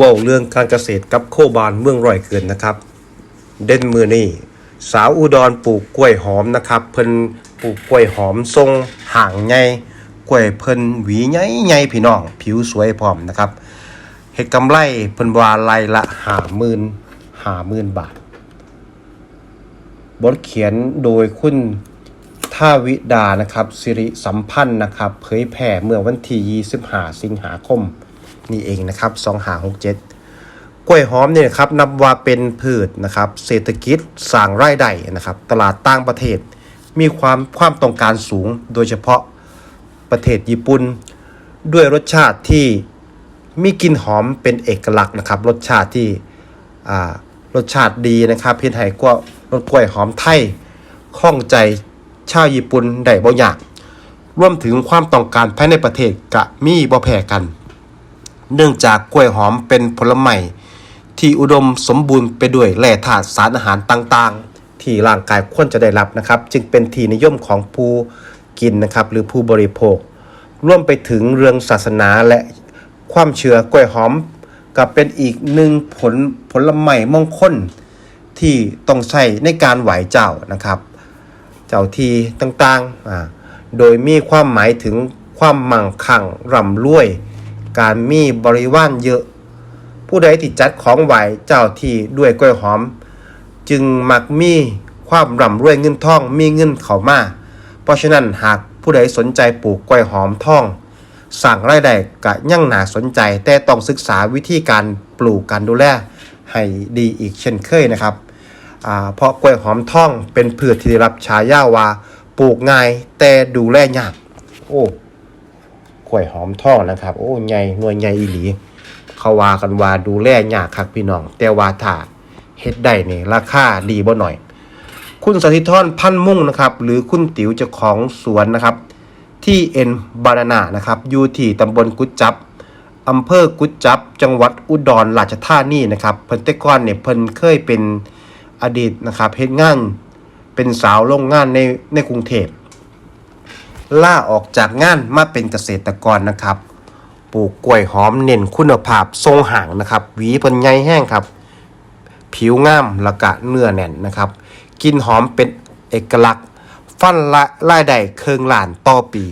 ว้าเรื่องการเกษตรกับโคบานเมืองร้อยเกินนะครับ เด่นมือนี่สาวอุดรปลูกกล้วยหอมนะครับ เพิ่นปลูกกล้วยหอมทรงห่างใหญ่กล้วยเพิ่นหวีใหญ่ๆพี่น้อง ผิวสวยพร้อมนะครับเฮ็ดกำไรเพิ่นว่าไร่ละ50,000 50,000บาท บทเขียนโดยคุณท่าวิดานะครับสิริสัมพันธ์นะครับ เผยแผ่เมื่อวันที่25สิงหาคม นี่เองนะครับ2567กล้วยหอมเนี่ยครับนับว่าเป็นพืชนะครับ เศรษฐกิจสร้างรายได้นะครับ ตลาดต่างประเทศ มีความความต้องการสูง โดยเฉพาะประเทศญี่ปุ่นด้วยรสชาติที่มีกลิ่นหอมเป็นเอกลักษณ์นะครับ รสชาติที่รสชาติดีนะครับเพียงไทยก็รสกล้วยหอมไทยข้องใจชาวญี่ปุ่นได้บ่อยากรวมถึงความต้องการภายในประเทศกะมีบ่แพ้กัน เนื่องจากกล้วยหอมเป็นผลไม้ที่อุดมสมบูรณ์ไปด้วยแร่ธาตุสารอาหารต่างๆ ที่ร่างกายควรจะได้รับนะครับ จึงเป็นที่นิยมของผู้กินนะครับหรือผู้บริโภครวมไปถึงเรื่องศาสนาและความเชื่อกล้วยหอมกับเป็นอีกหนึ่งผลผลไม้มงคลที่ต้องใช้ในการไหวเจ้านะครับ เจ้าทีต่างๆ โดยมีความหมายถึงความมั่งคั่งร่ำรวย การมีบริวารเยอะ ผู้ใดที่จัดของไหวเจ้าที่ด้วยกล้วยหอม จึงมักมีความร่ำรวยเงินทองมีเงินเข้ามาเพราะฉะนั้นหากผู้ใดสนใจปลูกกล้วยหอมทองสั่งรายได้กะยั่งหนาสนใจ แต่ต้องศึกษาวิธีการปลูกการดูแลให้ดีอีกเช่นเคยนะครับเพราะกล้วยหอมทองเป็นพืชที่ได้รับฉายาว่าปลูกง่ายแต่ดูแลยากโอ้ ล้วยหอมทองนะครับ โอ้ใหญ่หน่วยใหญ่อีหลี เขาว่ากันว่าดูแลยากคักพี่น้อง แต่ว่าถ้าเฮ็ดได้นี่ราคาดีบ่หน่อย คุณสถิธรพันมุ่งนะครับ หรือคุณติ๋วเจ้าของสวนนะครับ ที่เอ็นบานานานะครับอยู่ที่ตำบลกุดจับอำเภอกุดจับ จังหวัดอุดรราชธานีนะครับ เพิ่นแต่ก่อนเนี่ยเพิ่นเคยเป็นอดีตนะครับเฮ็ดงานเป็นสาวโรงงานในในกรุงเทพ ล่าออกจากงานมาเป็นเกษตรกรนะครับ ปลูกกล้วยหอมเน้นคุณภาพทรงห่างนะครับหวีเพิ่นใหญ่แห้งครับ ผิวงามละกะเนื้อแน่นนะครับกินหอมเป็นเอกลักษณ์ ฟันละรายได้เคืองหลานต่อปี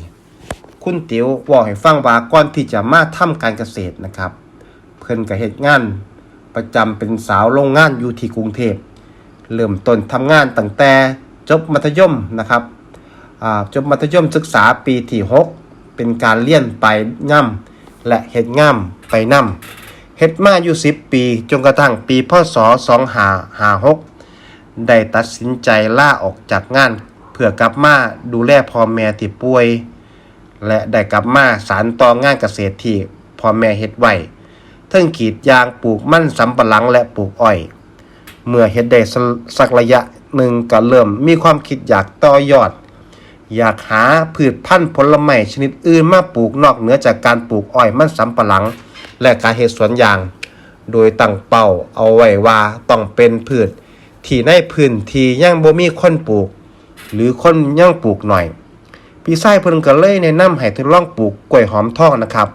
คุณติ๋วบอกให้ฟังว่าก่อนที่จะมาทำการเกษตรนะครับ เพิ่นก็เฮ็ดงานประจำเป็นสาวโรงงานอยู่ที่กรุงเทพเริ่มต้นทำงานตั้งแต่จบมัธยมนะครับ จบมัธยมศึกษาปีที่6เป็นการเรียนไปง่ำและเฮ็ดง่ำไปนํเฮ็ดมาอยู่ 10 ปีจนกระทั่งปีพศ2556ได้ตัดสินใจล่าออกจากงาน เพื่อกลับมาดูแลพ่อแม่ที่ป่วย และได้กลับมาสารต่องานเกษตรที่พ่อแม่เฮ็ดไว้เทั้งกีดยางปลูกมันสำปะหลังและปลูกอ้อย เมื่อเฮ็ดได้สักระยะหนึ่งก็เริ่มมีความคิดอยากต่อยอด อยากหาพืชพันธุ์ผลไม้ชนิดอื่นมาปลูกนอกเหนือจากการปลูกอ้อยมันสำปะหลัง และการเฮ็ดสวนยาง โดยตั้งเป้าเอาไว้ว่าต้องเป็นพืชที่ในพื้นที่ยังบ่มีคนปลูก หรือคนยังปลูกหน่อย พี่ไส้เพิ่นก็เลยแนะนำให้ทดลองปลูกกล้วยหอมทองนะครับ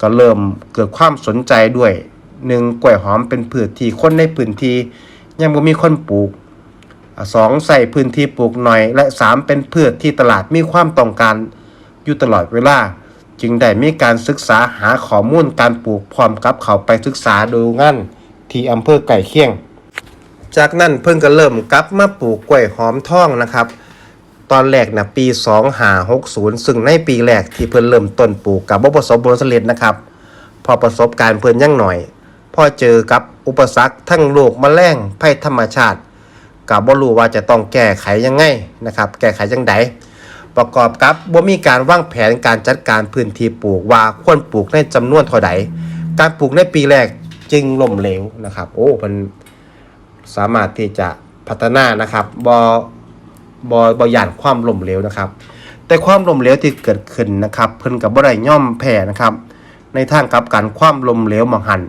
ก็เริ่มเกิดความสนใจด้วยหนึ่งกล้วยหอมเป็นพืชที่คนในพื้นที่ยังบ่มีคนปลูก อ่าสองใส่พื้นที่ปลูกหน่อย และสามเป็นพืชที่ตลาดมีความต้องการ อยู่ตลอดเวลา จึงได้มีการศึกษาหาข้อมูลการปลูกพร้อมกับเขาไปศึกษาดูงานที่อำเภอไก่เคียง จากนั้นเพิ่งก็เริ่มกลับมาปลูกกล้วยหอมท่องนะครับ ตอนแรกนะปี 2560 ซึ่งในปีแรกที่เพิ่นเริ่มต้นปลูกกับบ่ประสบผลสำเร็จนะครับ พอประสบการณ์เพิ่นยังหน่อย พอเจอกับอุปสรรคทั้งโรคแมลงภัยธรรมชาติ กับบ่รู้ว่าจะต้องแก้ไขยังไงนะครับ แก้ไขจังไดประกอบกับบ่มีการวางแผนการจัดการพื้นที่ปลูกว่าควรปลูกในจำนวนเท่าใดการปลูกในปีแรกจึงล้มเหลวนะครับ โอ้เพิ่นสามารถที่จะพัฒนานะครับบอบอบอย่านความล่มเหลวนะครับ แต่ความล่มเหลวที่เกิดขึ้นนะครับ เพิ่นกับบ่ได้ย่อมแพ้นะครับ ในทางกับการความล่มเหลวมองหัน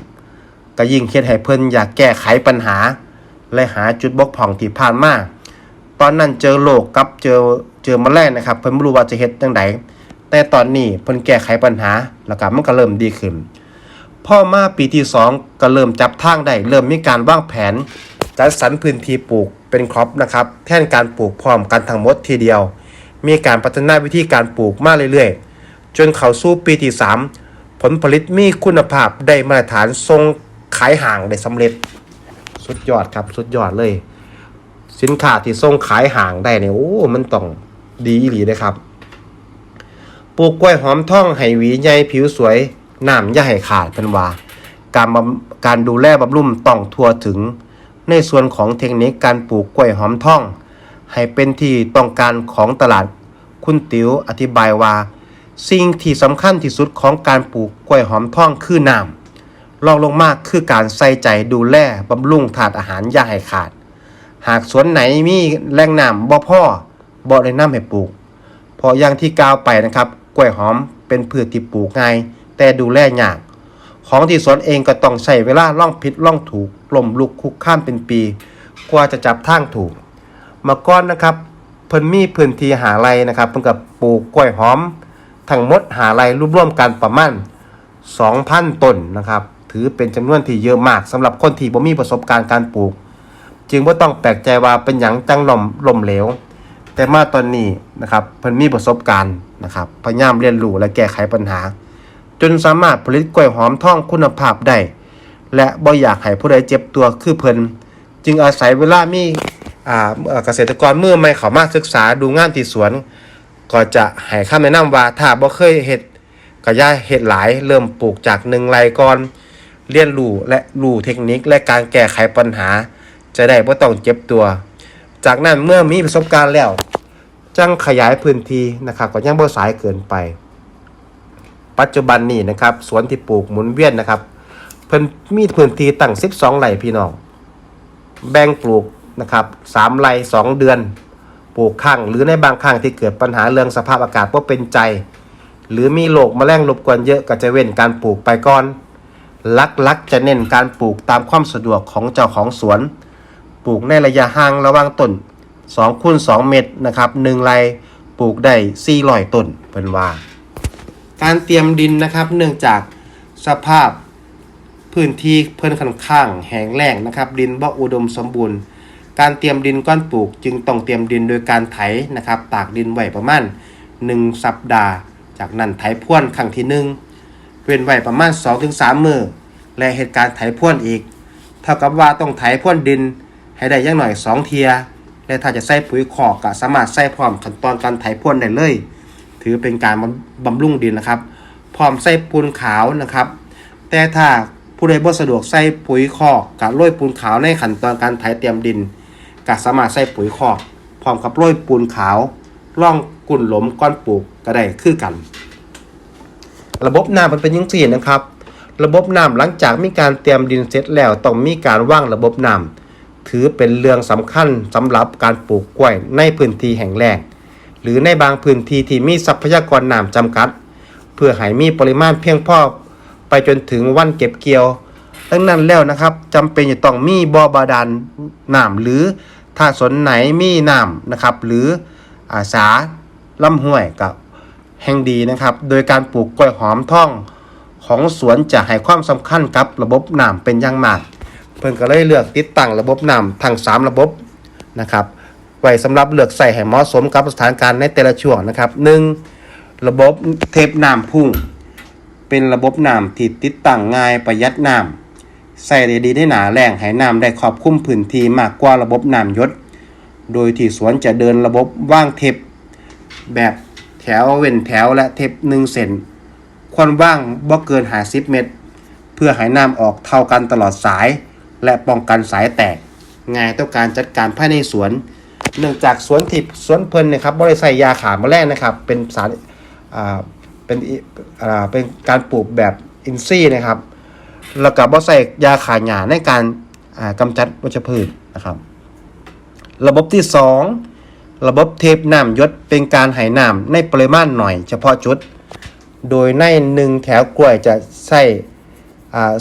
ก็ยิ่งเฮ็ดให้เพิ่นอยากแก้ไขปัญหา และหาจุดบกพร่องที่ผ่านมาตอนนั้นเจอโรคกับเจอเจอแมลงนะครับ เพิ่นบ่รู้ว่าจะเฮ็ดจังไดแต่ตอนนี้เพิ่นแก้ไขปัญหาแล้วก็มันก็เริ่มดีขึ้นพ่อมาปีที่สองก็เริ่มจับทางได้เริ่มมีการวางแผน จัดสรรพื้นที่ปลูกเป็นครอปนะครับแทนการปลูกพร้อมกันทั้งหมดทีเดียว มีการพัฒนาวิธีการปลูกมาเรื่อยๆ จนเข้าสู่ปีที่ 3 ผลผลิตมีคุณภาพได้มาตรฐานทรงขายห่างได้สำเร็จ สุดยอดครับ สุดยอดเลย สินค้าที่ส่งขายห่างได้เนี่ยโอ้มันต้องดีอีหลีนะครับปลูกกล้วยหอมท่องให้หวีใหญ่ผิวสวยน้ำย่าให้ขาดเป็นว่า การบำการดูแลบำรุงต้องทั่วถึง ในส่วนของเทคนิคการปลูกกล้วยหอมท่อง ให้เป็นที่ต้องการของตลาดคุณติ๋วอธิบายว่า สิ่งที่สำคัญที่สุดของการปลูกกล้วยหอมท่องคือน้ำ รองลงมากคือการใส่ใจดูแลบำรุงถาดอาหารอย่าให้ขาด หากสวนไหนมีแหล่งน้ำบ่พ่อบ่ได้น้ำให้ปลูกเพราะอย่างที่กล่าวไปนะครับ กล้วยหอมเป็นพืชที่ปลูกง่าย แต่ดูแลยากของที่สวนเองก็ต้องใช้เวลาล่องผิดล่องถูกลมลุกคุกข้ามเป็นปี กว่าจะจับทางถูกมาก่อนนะครับเพิ่นมีพื้นที่หาไรนะครับเพิ่นกับปลูกกล้วยหอม ทั้งหมดหาไรรวมๆกันประมาณ2,000ต้นนะครับ ถือเป็นจำนวนที่เยอะมากสำหรับคนที่บ่มีประสบการณ์การปลูก จึงว่าต้องแปลกใจว่าเป็นหยังจังล่มลมเหลว แต่มาตอนนี้นะครับเพิ่นมีประสบการณ์นะครับพยายามเรียนรู้และแก้ไขปัญหา จนสามารถผลิตกล้วยหอมท่องคุณภาพได้และบ่อยากให้ผู้ใดเจ็บตัวคือเพิ่นจึงอาศัยเวลามีอ่าเกษตรกรเมื่อใหม่เข้ามาศึกษาดูงานที่สวน ก็จะให้คำแนะนำว่าถ้าบ่เคยเฮ็ดก็ย่าเฮ็ดหลายเริ่มปลูกจากหนึ่งไรก่อน เรียนรู้และรู้เทคนิคและการแก้ไขปัญหา จะได้บ่ต้องเจ็บตัว จากนั้นเมื่อมีประสบการณ์แล้ว จังขยายพื้นที่นะครับก็ยังบ่สายเกินไป ปัจจุบันนี้นะครับสวนที่ปลูกหมุนเวียนนะครับ เพิ่นมีพื้นที่ตั้ง 12ไร่พี่น้องแบ่งปลูกนะครับ3ไร่2เดือน ปลูกข้างหรือในบางครั้งที่เกิดปัญหาเรื่องสภาพอากาศว่าเป็นใจ หรือมีโรคแมลงรบกวนเยอะก็จะเว้นการปลูกไปก่อน ลักๆจะเน้นการปลูกตามความสะดวกของเจ้าของสวน ปลูกในระยะห่างระหว่างต้น2คูณ2เมตรนะครับ1ไร่ปลูกได้400ต้นเป็นว่า การเตรียมดินนะครับ เนื่องจากสภาพพื้นที่เพิ่นค่อนข้างแห้งแล้งนะครับ ดินบ่อุดมสมบูรณ์ การเตรียมดินก้อนปลูก จึงต้องเตรียมดินโดยการไถนะครับ ตากดินไว้ประมาณ 1 สัปดาห์ จากนั้นไถพ่วนครั้งที่หนึ่ง เว้นไว้ประมาณ 2-3 มือและเหตุการณ์ไถพ่วนอีก เท่ากับว่าต้องไถพ่วนดิน ให้ได้อย่างหน่อย 2 เทีย และถ้าจะใส่ปุ๋ยขอกก็สามารถใส่พร้อมขั้นตอนการไถพ่วนได้เลย ถือเป็นการบำบำรุงดินนะครับ พร้อมใส่ปูนขาวนะครับ แต่ถ้าผู้ใดบ่สะดวกใส่ปุ๋ยคอกกับโรยปูนขาวในขั้นตอนการไถเตรียมดินก็สามารถใส่ปุ๋ยคอกพร้อมกับโรยปูนขาวร่องกุ่นหลมก้อนปลูกก็ได้คือกัน ระบบน้ำมันเป็นยังสี่นะครับ ระบบน้ำหลังจากมีการเตรียมดินเสร็จแล้วต้องมีการว่างระบบน้ำถือเป็นเรื่องสำคัญสำหรับการปลูกกล้วยในพื้นที่แห่งแรก หรือในบางพื้นที่ที่มีทรัพยากรน้ำจำกัด เพื่อให้มีปริมาณเพียงพอไปจนถึงวันเก็บเกี่ยวดังนั้นแล้วนะครับจำเป็นจะต้องมีบ่อบาดาลน้ำหรือถ้าสนไหนมีน้ำนะครับ หรืออาสาลำห้วยกับ แห่งดีนะครับ โดยการปลูกกล้วยหอมท่องของสวนจะให้ความสำคัญกับระบบน้ำเป็นอย่างมาก เพิ่นก็เลยเลือกติดตั้งระบบน้ำทั้ง 3 ระบบนะครับไว้สำหรับเลือกใส่ให้เหมาะสมกับสถานการณ์ในแต่ละช่วงนะครับ 1. ระบบเทปน้ำพุ่ง เป็นระบบน้ำที่ติดตั้งง่ายประหยัดน้ำใส่ได้ดีได้หนาแรงให้น้ำได้ครอบคลุมพื้นที่มากกว่าระบบน้ำยศ โดยที่สวนจะเดินระบบว่างเทปแบบ แถวเว้นแถวและเทป1เซนควรว่างบ่เกิน50เมตร เพื่อให้น้ำออกเท่ากันตลอดสาย และป้องกันสายแตกง่ายต่อการจัดการภายในสวน เนื่องจากสวนทิพย์สวนเพลินนะครับบริใส่ยาขามแมลงนะครับ เป็นสารอ่าเป็นอ่าเป็นการปลูกแบบอินทรีย์นะครับแล้วก็บ่ใส่ยาขาหญ้าในการอ่ากำจัดวัชพืชนะครับ ระบบที่ 2 ระบบเทปน้ำยศเป็นการไหน้ำในปริมาณหน่อยเฉพาะจุด โดยในหนึ่งแถวกล้วยจะใส่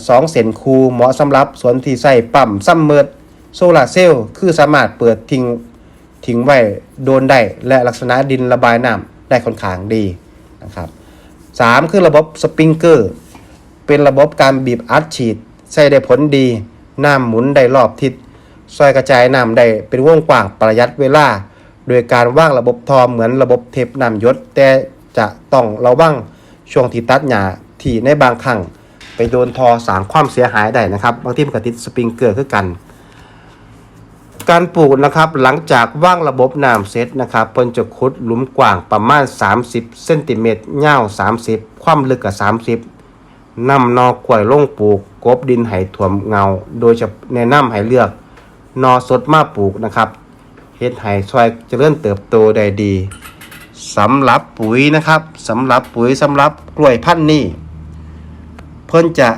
สองเส้นคูเหมาะสำหรับสวนที่ใส่ปั๊มซ้ำเมิดโซลาร์เซลล์คือสามารถเปิดทิ้งทิ้งไว้โดนได้และลักษณะดินระบายน้ำได้ค่อนข้างดีนะครับสามคือระบบสปริงเกอร์ เป็นระบบการบีบอัดฉีดใส่ได้ผลดี น้ำหมุนได้รอบทิศซอยกระจายน้ำได้เป็นวงกว้างประหยัดเวลา โดยการว่างระบบทอเหมือนระบบเทปนำยศ แต่จะต้องระวังช่วงที่ตัดหญ้าที่ในบางครั้งไปโดนทอสร้างความเสียหายได้นะครับ บางที่มันก็ติดสปริงเกอร์คือกัน การปลูกนะครับหลังจากว่างระบบน้ำเสร็จนะครับเพิ่นจะขุดหลุมกว้างประมาณ 30เซนติเมตรยาว 30 ความลึกกับ 30นำนอกล้วยลงปลูกกบดินให้ถ่วมเงา โดยจะแนะนำให้เลือกนอสดมาปลูกนะครับ ฮ็ดให้ช่วยเจริญเติบโตได้ดีสำหรับปุ๋ยนะครับสำหรับปุ๋ยสำหรับกล้วยพันธุ์นี้เพิ่นจะ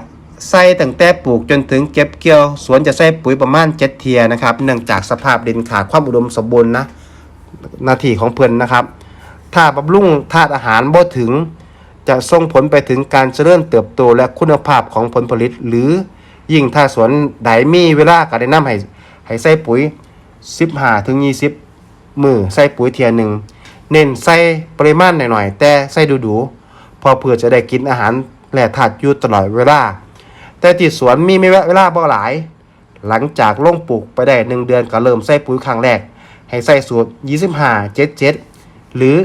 ใส่ตั้งแต่ปลูกจนถึงเก็บเกี่ยว สวนจะใส่ปุ๋ยประมาณเจ็ดเทียนะครับ เนื่องจากสภาพดินขาดความอุดมสมบูรณ์นะหนาทีของเพิ่นนะครับ ถ้าบำรุงธาตุอาหารบ่ถึง จะส่งผลไปถึงการเจริญเติบโตและคุณภาพของผลผลิต หรือยิ่งถ้าสวนใดมีเวลาก็ได้นำให้ให้ใส่ปุ๋ย 15ถึง20มือใส่ปุ๋ยเทียหนึ่งเน้นใส่ปริมาณหน่อยๆแต่ใส่ดูๆพอเพื่อจะได้กินอาหารและธาตุอยู่ตลอดเวลา แต่ที่สวนมีไม่เวลาบ่หลาย หลังจากลงปลูกไปได้หนึ่งเดือนก็เริ่มใส่ปุ๋ยครั้งแรก ให้ใส่สูตร25 77 หรือ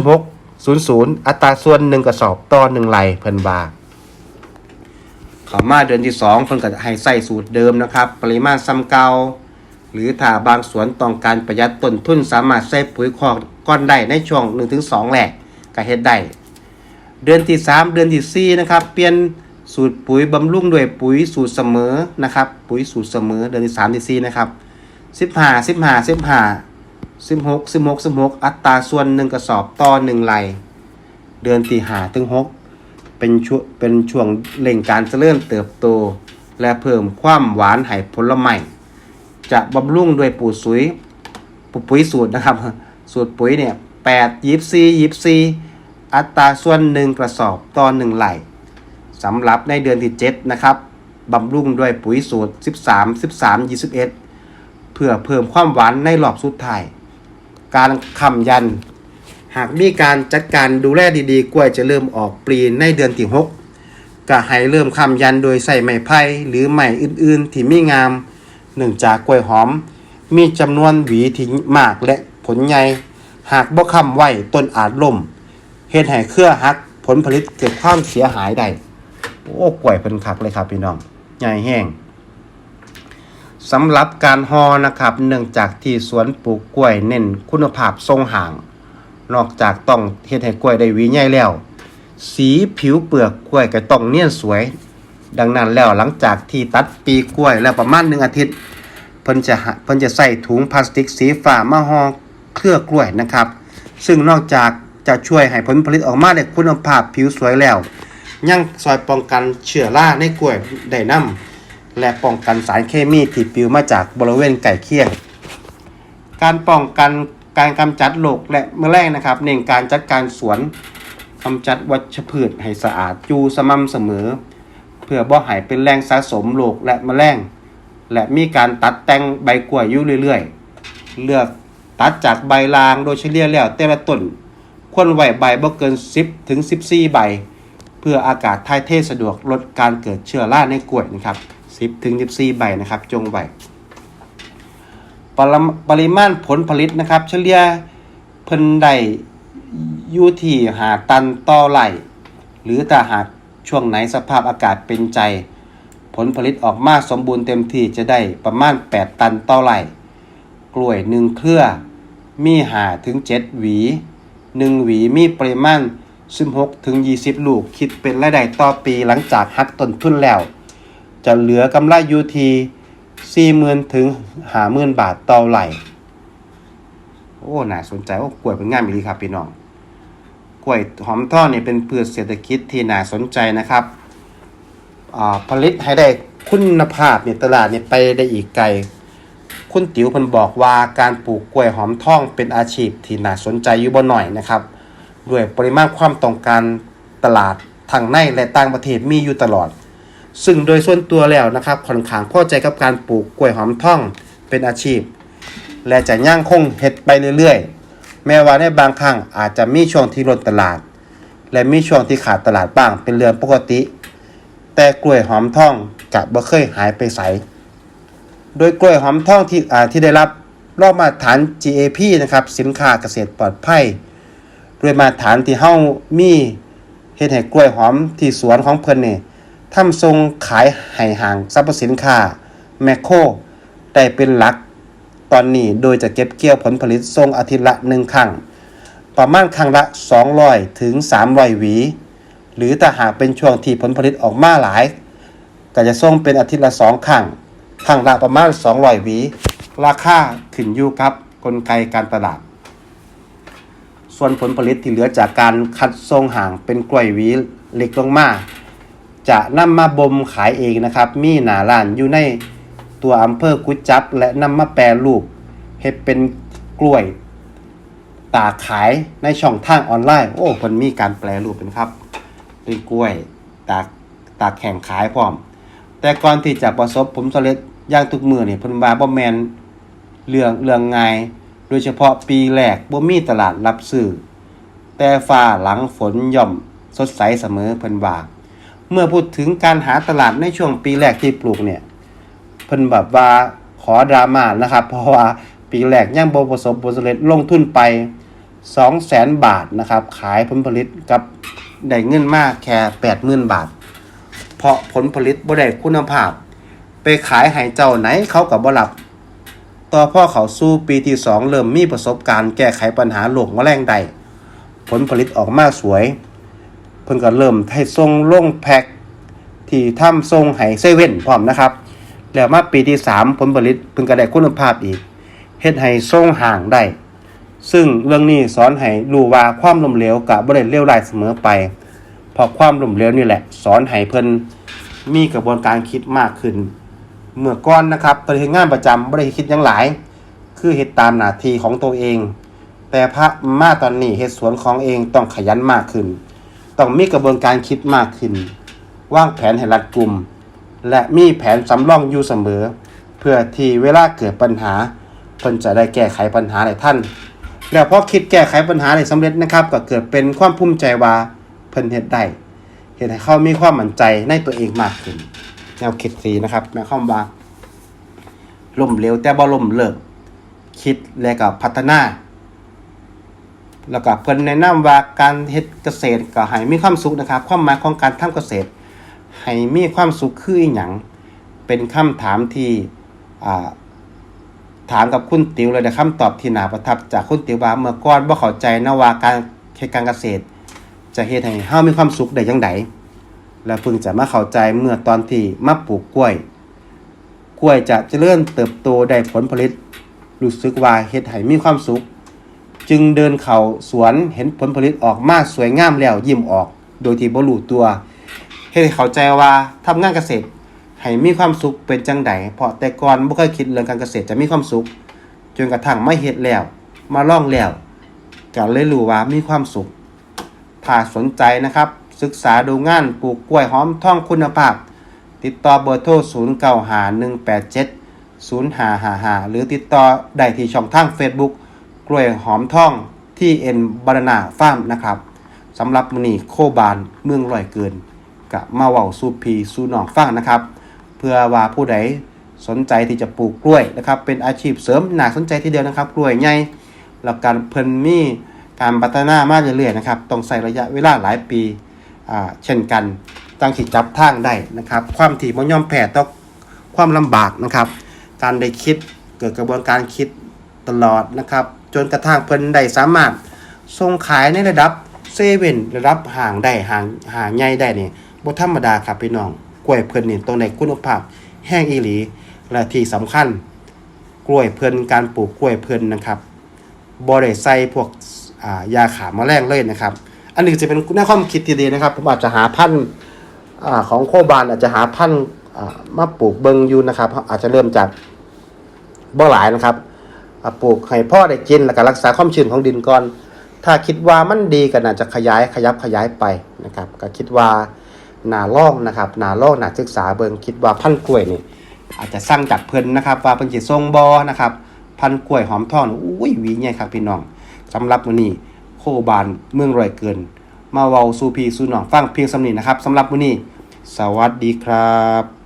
46 00 อัตราส่วน1กระสอบต่อ1ไหลเพิ่นบาขามาเดือนที่2เพิ่นก็จะให้ใส่สูตรเดิมนะครับ ปริมาณซ้ำเก่า หรือถ้าบางสวนต้องการประหยัดต้นทุนสามารถใส่ปุ๋ยคอกก้อนได้ในช่วง 1-2แหลกก็เฮ็ดได้ เดือนที่ 3 เดือนที่4นะครับ เปลี่ยนสูตรปุ๋ยบำรุงด้วยปุ๋ยสูตรเสมอนะครับ ปุ๋ยสูตรเสมอเดือนที่3ที่4นะครับ15 15 15 16 16 16 อัตราส่วน 1 กระสอบต่อ 1ไหลเดือนที่5ถึง6เป็นช่วงเป็นช่วงเร่งการเจริญเติบโต และเพิ่มความหวานให้ผลไม้ จะบำรุงด้วยปุ๋ยสุยปุ๋ยสูตรนะครับ สูตรปุ๋ยเนี่ยแปดยิบซียิบซีอัตราส่วนหนึ่งกระสอบต่อหนึ่งไหลสำหรับในเดือนที่7นะครับบำรุงด้วยปุ๋ยสูตร 13 13 21 เพื่อเพิ่มความหวานในรอบสุดท้าย การคำยัน หากมีการจัดการดูแลดีๆ กล้วยจะเริ่มออกปลีในเดือนที่6ก็ให้เริ่มคำยันโดยใส่ไม้ไผ่หรือไม้อื่นๆ ที่มีงาม เนื่องจากกล้วยหอม มีจำนวนหวีที่มากและผลใหญ่หากบ่คำไว้ต้นอาจล่มเฮ็ดให้เครือหักผลผลิตเกิดความเสียหายได้โอ้กล้วยเพิ่นคักเลยครับพี่น้องใหญ่แห้งสำหรับการฮอนะครับ เนื่องจากที่สวนปลูกกล้วยเน้นคุณภาพทรงห่าง นอกจากต้องเฮ็ดให้กล้วยได้หวีใหญ่แล้ว สีผิวเปลือกกล้วยก็ต้องเนียนสวย ดังนั้นแล้วหลังจากที่ตัดปีกล้วยแล้วประมาณหนึ่งอาทิตย์เพิ่นจะเพิ่นจะใส่ถุงพลาสติกสีฟ้ามาห่อเครือกล้วยนะครับ ซึ่งนอกจากจะช่วยให้ผลผลิตออกมาได้คุณภาพผิวสวยแล้ว ยังซอยป้องกันเชื้อราในกล้วยได้นํและป้องกันสารเคมีที่ปลิวมาจากบริเวณใกล้เคียงการป้องกันการกำจัดโรคและแมลงนะครับเน้นการจัดการสวนกำจัดวัชพืชให้สะอาดอยู่สม่ำเสมอ เพื่อบ่ให้เป็นแรงสะสมโรคและแมลงและมีการตัดแต่งใบกล้วยอยู่เรื่อยๆ เลือกตัดจากใบลางโดยเฉลี่ยแล้วแต่ละต้นควรไว้ใบบ่เกิน 10ถึง14 ใบ เพื่ออากาศถ่ายเทสะดวกลดการเกิดเชื้อราในกล้วยนะครับ 10ถึง14 ใบนะครับ จงไว้ปรปริมาณผลผลิตนะครับ เฉลี่ยเพิ่นได้อยู่ที่หาตันต่อไร่หรือถ้าหาก ช่วงไหนสภาพอากาศเป็นใจ ผลผลิตออกมาสมบูรณ์เต็มที่จะได้ประมาณ 8 ตันต่อไร่กล้วยหนึ่งเครือ มีหาถึง 7 หวี 1 หวีมีปริมาณ16ถึง 20 ลูกคิดเป็นรายได้ต่อปีหลังจากหักต้นทุนแล้ว จะเหลือกำไรอยู่ที่40,000ถึง50,000 บาทต่อไร่โอ้ น่าสนใจ โอ้กล้วยเป็นงานดีครับพี่น้อง กล้วยหอมทอดเนี่ยเป็นพืชเศรษฐกิจที่น่าสนใจนะครับอ่าผลิตให้ได้คุณภาพเนี่ยตลาดเนี่ยไปได้อีกไกล คุณติ๋วเพิ่นบอกว่าการปลูกกล้วยหอมทองเป็นอาชีพที่น่าสนใจอยู่บ่หน่อยนะครับ ด้วยปริมาณความต้องการตลาดทางในและต่างประเทศมีอยู่ตลอด ซึ่งโดยส่วนตัวแล้วนะครับค่อนข้างพอใจกับการปลูกกล้วยหอมทองเป็นอาชีพ และจะย่างคงเฮ็ดไปเรื่อยๆ แม้ว่าในบางครั้งอาจจะมีช่วงที่ลดตลาด และมีช่วงที่ขาดตลาดบ้างเป็นเรื่องปกติ แต่กล้วยหอมทองกะบ่เคยหายไปไสโดยกล้วยหอมทองที่อ่าที่ได้รับรอบมาตรฐาน GAP นะครับสินค้าเกษตรปลอดภัยด้วยมาตรฐานที่เฮามีเฮ็ดให้กล้วยหอมที่สวนของเพิ่นนี่ทำทรงขายให้ห้างสรรพสินค้าแมคโครได้เป็นหลัก ตอนนี้ โดยจะเก็บเกี่ยวผลผลิตทรงอาทิตย์ละหนึ่งครั้ง ประมาณครั้งละ 200ถึง300หวี หรือถ้าหากเป็นช่วงที่ผลผลิตออกมาหลาย ก็จะส่งเป็นอาทิตย์ละ2ครั้งครั้งละประมาณ 200หวี ราคาขึ้นอยู่กับกลไกการตลาด ส่วนผลผลิตที่เหลือจากการคัดทรงห่างเป็นกล้วยหวีเล็กลงมาจะนำมาบ่มขายเองนะครับ มีหนาร้านอยู่ใน ตัวอำเภอกุจจับ และนำมาแปรรูปเฮ็ดเป็นกล้วย ตาขายในช่องทางออนไลน์ โอ้คนมีการแปลรูปเป็นครับเป็นกล้วยตากตากแข่งขายพร้อม แต่ก่อนที่จะประสบผลสำเร็จย่างทุกมือนี่เพิ่นว่าบ่แมนเรื่องเรื่องง่าย โดยเฉพาะปีแรกบ่มีตลาดรับซื้อแต่ฟ้าหลังฝนย่อมสดใสเสมอเพิ่นว่าเมื่อพูดถึงการหาตลาดในช่วงปีแรกที่ปลูกเนี่ย เพิ่นแบบว่าขอดราม่านะครับ เพราะว่าปีแรกยังบ่ประสบผลสำเร็จลงทุนไป 200,000บาทนะครับ ขายผลผลิตกับได้เงินมากแค่80,000บาท เพราะผลผลิตบ่ได้คุณภาพ ไปขายให้เจ้าไหนเขาก็บ่รับ ต่อพ่อเขาสู้ปีที่2เริ่มมีประสบการณ์แก้ไขปัญหาโรคแมลงได้ผลผลิตออกมาสวย เพิ่นก็เริ่มให้ส่งลงแพ็คที่ทำส่งให้เซเว่นพร้อมนะครับ แล้วมาปีที่3ผลผลิตเพิ่นก็ได้คุณภาพอีกเฮ็ดให้ส่งห่างได้ซึ่งเรื่องนี้สอนให้รู้ว่าความล้มเหลวกับบ่ได้เลวร้ายเสมอไปเพราะความล้มเหลวนี่แหละ สอนให้เพิ่นมีกระบวนการคิดมากขึ้น เมื่อก่อนนะครับตอนเฮ็ดงานประจำบ่ได้คิดหยังหลาย คือเฮ็ดตามหน้าที่ของตัวเอง แต่พระมาตอนนี้เฮ็ดสวนของเองต้องขยันมากขึ้น ต้องมีกระบวนการคิดมากขึ้น วางแผนให้รัดกุม และมีแผนสำรองอยู่เสมอ เพื่อที่เวลาเกิดปัญหาเพิ่นจะได้แก้ไขปัญหาในท่าน แล้วพอคิดแก้ไขปัญหาได้สำเร็จนะครับ ก็เกิดเป็นความภูมิใจว่าเพิ่นเฮ็ดได้เฮ็ดให้เขามีความมั่นใจในตัวเองมากขึ้น แนวคิดสีนะครับหมายความว่าล่มเหลวแต่บ่ล่มเลิกคิดและก็พัฒนา แล้วก็เพิ่นแนะนำว่าการเฮ็ดเกษตรก็ให้มีความสุขนะครับ ความหมายของการทำเกษตร ให้มีความสุขคืออีหยังเป็นคำถามที่ถามกับคุณติ๋วเลยนะคำตอบที่น่าประทับจากคุณติ๋วว่าเมื่อก่อนบ่เข้าใจนะว่าการเฮ็ดการเกษตร จะเฮ็ดให้เฮามีความสุขได้จังไดแล้วเพิ่งจะมาเข้าใจเมื่อตอนที่มาปลูกกล้วย กล้วยจะเจริญเติบโตได้ผลผลิต รู้สึกว่าเฮ็ดให้มีความสุข จึงเดินเข้าสวนเห็นผลผลิตออกมาสวยงามแล้วยิ้มออก โดยที่บ่รู้ตัว เฮ็ดให้เข้าใจว่าทำงานเกษตรให้มีความสุขเป็นจังไดเพราะแต่ก่อนบ่เคยคิดเรื่องการเกษตรจะมีความสุข จนกระทั่งมาเฮ็ดแล้ว มาลองแล้วก็เลยรู้ว่ามีความสุข ถ้าสนใจนะครับ ศึกษาดูงานปลูกกล้วยหอมท่องคุณภาพ ติดต่อเบอร์โทร0 9 5 1 8 7 0 5 5 5 หรือติดต่อได้ที่ช่องทาง Facebook กล้วยหอมท่องที่เอ็นบานานาฟาร์มนะครับสำหรับมนีโคบานเมืองลอยเกิน กะมาเว้าสู่พีสู่น้องฟังนะครับ เพื่อว่าผู้ใดสนใจที่จะปลูกกล้วยนะครับ เป็นอาชีพเสริมหน่าสนใจทีเดียวนะครับ กล้วยใหญ่แล้วการเพิ่นมีการพัฒนามาเรื่อยๆนะครับต้องใช้ระยะเวลาหลายปีอ่าเช่นกันตั้งที่จับทางได้นะครับ ความถี่บ่ยอมแพ้ต่องความลำบากนะครับ การได้คิดเกิดกระบวนการคิดตลอดนะครับ จนกระทั่งเพิ่นได้สามารถส่งขายในระดับเซเว่นระดับห่างได้ห่างห่างใหญ่ได้นี่ บ่ธรรมดาครับพี่น้อง กล้วยเพิ่นนี่ต้องได้คุณภาพแห้งอีหลี และที่สำคัญ กล้วยเพิ่นการปลูกกล้วยเพิ่นนะครับบ่ได้ใส่พวกายาขาแมลงเลยนะครับ อันนี้จะเป็นแนวความคิดที่ดีนะครับ ผมอาจจะหาพันธุ์ของโคบานอาจจะหาพันธุ์มาปลูกเบิงอยู่นะครับ อาจจะเริ่มจากบ่หลายนะครับปลูกให้พ่อได้กินแล้วก็รักษาความชื้นของดินก่อน ถ้าคิดว่ามันดีก็น่าจะขยายขยับขยายไปนะครับ ก็คิดว่า หนาล่องนะครับหนาล่องหนาศึกษาเบิงคิดว่าพันกล้วยนี่อาจจะสร้างจากเพิ่นนะครับ ว่าเพิ่นสิทรงบอนะครับ พันกล้วยหอมทองอุ้ยหวีใหญ่ครับพี่น้องสำหรับมื้อนี้โคบานเมืองรอยเกิน มาเว้าสู่พี่สู่น้องฟังเพียงสำนี้นะครับสำหรับมื้อนี้ สวัสดีครับ